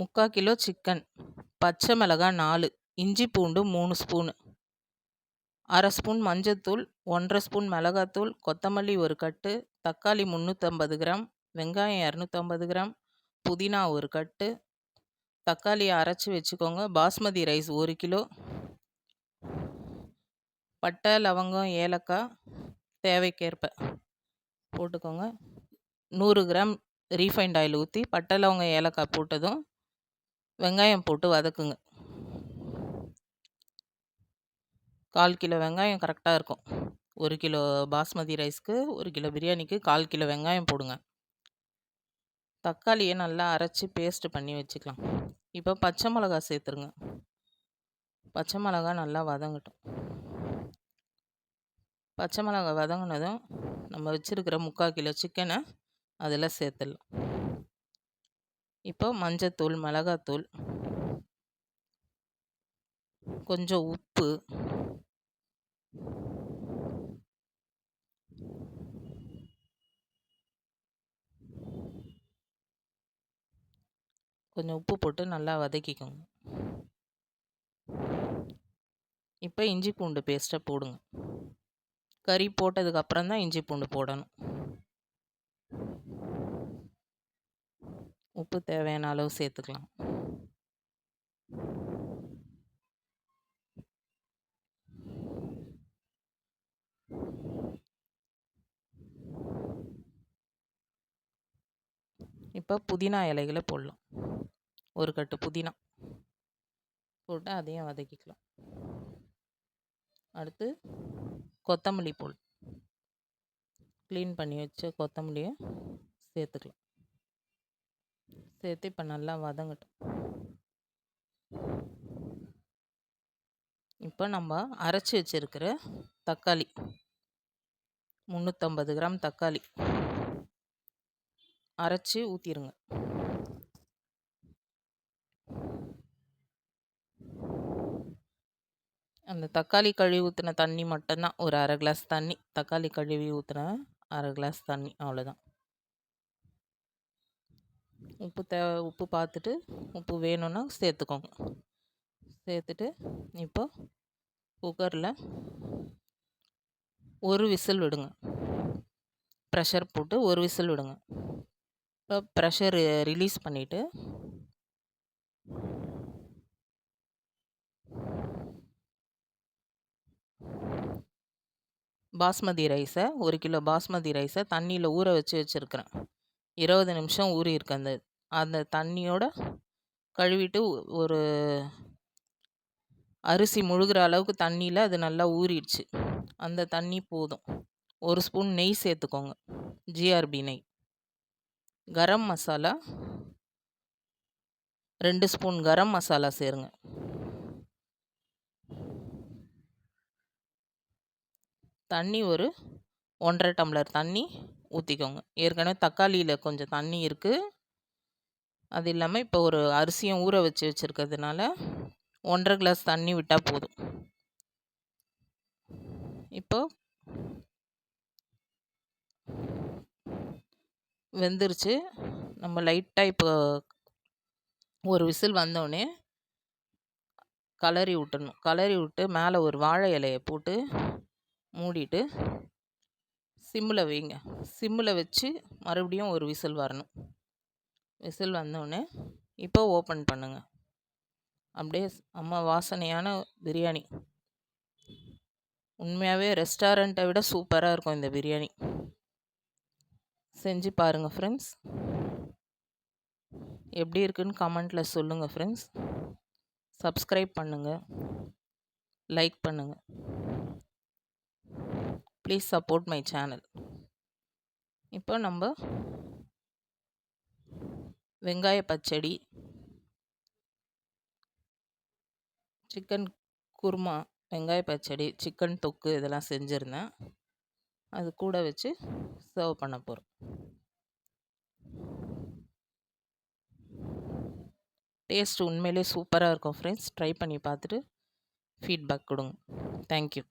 முக்கால் kilo chicken பச்சை மிளகாய் நாலு இஞ்சி பூண்டு மூணு ஸ்பூனு. அரை ஸ்பூன் மஞ்சத்தூள் ஒன்றரை ஸ்பூன் மிளகாத்தூள் கொத்தமல்லி ஒரு கட்டு தக்காளி முந்நூற்றம்பது கிராம் வெங்காயம் இரநூத்தம்பது கிராம் புதினா ஒரு கட்டு தக்காளியை அரைச்சி வச்சுக்கோங்க. பாஸ்மதி ரைஸ் ஒரு கிலோ. பட்டை லவங்கம் ஏலக்காய் தேவைக்கேற்ப போட்டுக்கோங்க. நூறு கிராம் ரீஃபைண்ட் ஆயில் ஊற்றி பட்டை லவங்கம் ஏலக்காய் போட்டதும் வெங்காயம் போட்டு வதக்குங்க. கால் கிலோ வெங்காயம் கரெக்டாக இருக்கும். ஒரு கிலோ பாஸ்மதி ரைஸ்க்கு ஒரு கிலோ பிரியாணிக்கு கால் கிலோ வெங்காயம் போடுங்க. தக்காளியை நல்லா அரைச்சி பேஸ்ட்டு பண்ணி வச்சுக்கலாம். இப்போ பச்சை மிளகா சேர்த்துருங்க. பச்சை மிளகா நல்லா வதங்கட்டும். பச்சை மிளகா வதங்கினதும் நம்ம வச்சுருக்கிற முக்கால் கிலோ சிக்கனை அதில் சேர்த்துடலாம். இப்போ மஞ்சத்தூள் மிளகாத்தூள் கொஞ்சம் உப்பு கொஞ்சம் உப்பு போட்டு நல்லா வதக்கிக்கோங்க. இப்போ இஞ்சி பூண்டு பேஸ்ட்டை போடுங்க. கறி போட்டதுக்கப்புறம் தான் இஞ்சி பூண்டு போடணும். உப்பு தேவையான அளவு சேர்த்துக்கலாம். இப்போ புதினா இலைகளை போடலாம். ஒரு கட்டு புதினா போட்டு அதையும் வதக்கிக்கலாம். அடுத்து கொத்தமல்லி போல் க்ளீன் பண்ணி வச்ச கொத்தமல்லியை சேர்த்துக்கலாம். சேர்த்து இப்போ நல்லா வதங்கட்டும். இப்போ நம்ம அரைச்சி வச்சுருக்கிற தக்காளி. முந்நூற்றம்பது கிராம் தக்காளி. அரைச்சி ஊற்றிடுங்க அந்த தக்காளி கழுவி ஊற்றின தண்ணி மட்டும்தான். ஒரு அரை கிளாஸ் தண்ணி. தக்காளி கழுவி ஊற்றின அரை கிளாஸ் தண்ணி. அவ்வளோதான் உப்பு தேவை உப்பு பார்த்துட்டு உப்பு வேணும்னா சேர்த்துக்கோங்க. சேர்த்துட்டு இப்போ குக்கரில் ஒரு விசில் விடுங்க. ப்ரெஷர் போட்டு ஒரு விசில் விடுங்க. இப்போ ப்ரெஷர் ரிலீஸ் பண்ணிவிட்டு பாஸ்மதி ரைஸை ஒரு கிலோ பாஸ்மதி ரைஸை தண்ணியில் ஊற வச்சு வச்சுருக்குறேன். இருபது நிமிஷம் ஊறி இருக்கு அந்த அந்த தண்ணியோட கழுவிட்டு ஒரு அரிசி முழுகிற அளவுக்கு தண்ணியில் அது நல்லா ஊறிடுச்சு. அந்த தண்ணி போதும். ஒரு ஸ்பூன் நெய் சேர்த்துக்கோங்க. ஜிஆர்பி நெய். கரம் மசாலா ரெண்டு ஸ்பூன் கரம் மசாலா சேருங்க. தண்ணி ஒரு ஒன்றரை டம்ளர் தண்ணி ஊற்றிக்கோங்க ஏற்கனவே தக்காளியில் கொஞ்சம் தண்ணி இருக்குது அது இல்லாமல் இப்போ ஒரு அரிசியும் ஊற வச்சு வச்சுருக்கிறதுனால ஒன்றரை கிளாஸ் தண்ணி விட்டால் போதும். இப்போ வெந்துருச்சு. நம்ம லைட்டாக இப்போ ஒரு விசில் வந்தோடனே கலரி விட்டணும் கலரி விட்டு மேலே ஒரு வாழை இலையை போட்டு மூடிட்டு சிம்மில் வைங்க. சிம்மில் வச்சு மறுபடியும் ஒரு விசில் வரணும். விசில் வந்தோடனே இப்போ ஓப்பன் பண்ணுங்கள் அப்படியே அம்மா வாசனையான பிரியாணி. உண்மையாகவே ரெஸ்டாரண்ட்டை விட சூப்பராக இருக்கும் இந்த பிரியாணி. செஞ்சு பாருங்கள் ஃப்ரெண்ட்ஸ் எப்படி இருக்குன்னு கமெண்ட்டில் சொல்லுங்கள் ஃப்ரெண்ட்ஸ் சப்ஸ்கிரைப் பண்ணுங்கள் லைக் பண்ணுங்கள் ப்ளீஸ் சப்போர்ட் மை சேனல் இப்போ நம்ம வெங்காய பச்சடி சிக்கன் குருமா வெங்காய பச்சடி சிக்கன் தொக்கு இதெல்லாம் செஞ்சுருந்தேன். அது கூட வச்சு சர்வ் பண்ண போகிறோம் டேஸ்ட் உண்மையிலே சூப்பராக இருக்கும் ஃப்ரெண்ட்ஸ் ட்ரை பண்ணி பார்த்துட்டு ஃபீட்பேக் கொடுங்க. தேங்க்யூ